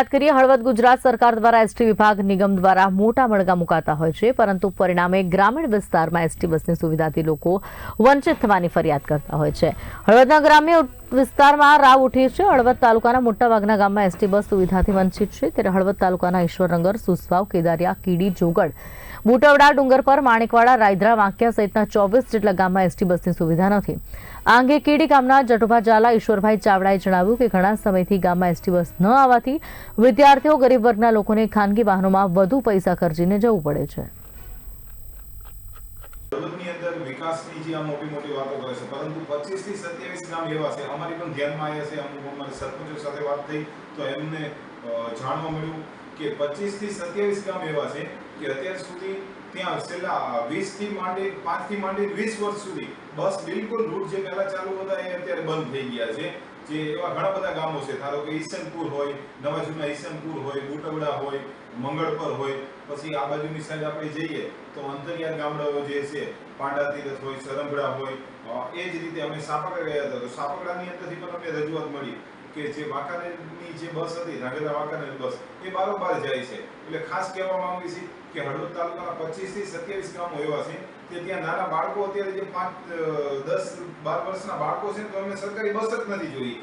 વાત કરીએ હળવદ ગુજરાત સરકાર દ્વારા એસટી વિભાગ નિગમ દ્વારા મોટા મણગા મુકાતા હોય છે, પરંતુ પરિણામે ગ્રામીણ વિસ્તારમાં એસટી બસની સુવિધાથી લોકો વંચિત થવાની ફરિયાદ કરતા હોય છે. હળવદના ગ્રામ્ય વિસ્તારમાં રાવ ઉઠી છે. હળવદ તાલુકાના મોટાભાગના ગામમાં એસટી બસ સુવિધાથી વંચિત છે. ત્યારે હળવદ તાલુકાના ઈશ્વરનગર, સુસવાવ, કેદારિયા, કીડી, જોગડ બુટવડા ડુંગર પર માણેકવાડા, રાયધ્રા, વાંકિયા સહિતના ચોવીસ જેટલા ગામમાં એસટી બસની સુવિધા નથી. આ અંગે કીડી ગામના જટુભા ઝાલા ઈશ્વરભાઈ ચાવડાએ જણાવ્યું કે ઘણા સમયથી ગામમાં એસટી બસ ન આવવાથી વિદ્યાર્થીઓ, ગરીબ વર્ગના લોકોને ખાનગી વાહનોમાં વધુ પૈસા ખર્ચીને જવું પડે છે. હળવદની અંદર વિકાસની જે આ મોટી મોટી વાતો કરે છે, પરંતુ 25 થી સત્યાવીસ ગામ એવા છે, અમારી પણ ધ્યાનમાં આવ્યા છે, અમુક અમારા સરપંચો સાથે વાત થઈ, તો એમને જાણવા મળ્યું કે 25 થી સત્યાવીસ ગામ એવા છે કે અત્યાર સુધી ત્યાં છેલ્લા વીસથી માંડી, પાંચથી માંડી વીસ વર્ષ સુધી બસ બિલકુલ રૂટ જે પહેલા ચાલુ હતા એ અત્યારે બંધ થઈ ગયા છે. જે એવા ઘણા બધા ગામો છે, ધારો કે ઈસનપુર હોય નવા જૂના ઈસનપુર હોય, બુટવડા હોય, મંગળપર હોય, પછી આ બાજુની સાઈડ આપણે જઈએ, તો અંતરિયાળ ગામડાઓ જે છે, પાંડા તીરથ હોય સરંભડા હોય એ જ રીતે અમે સાપકડા ગયા હતા. તો સાપકડાની અંદરથી પણ અમને રજૂઆત મળી. કે જે વાંકાનેરની જે બસ હતી નાગેદા વાંકાનેર બસ, એ બારોબાર જાય છે. એટલે ખાસ કહેવા માંગી છે કે હળવદ તાલુકાના 25 થી સત્યાવીસ ગામો એવા છે કે ત્યાં નાના બાળકો અત્યારે જે પાંચ દસ, બાર વર્ષના બાળકો છે તો એમને સરકારી બસ જ નથી જોઈ.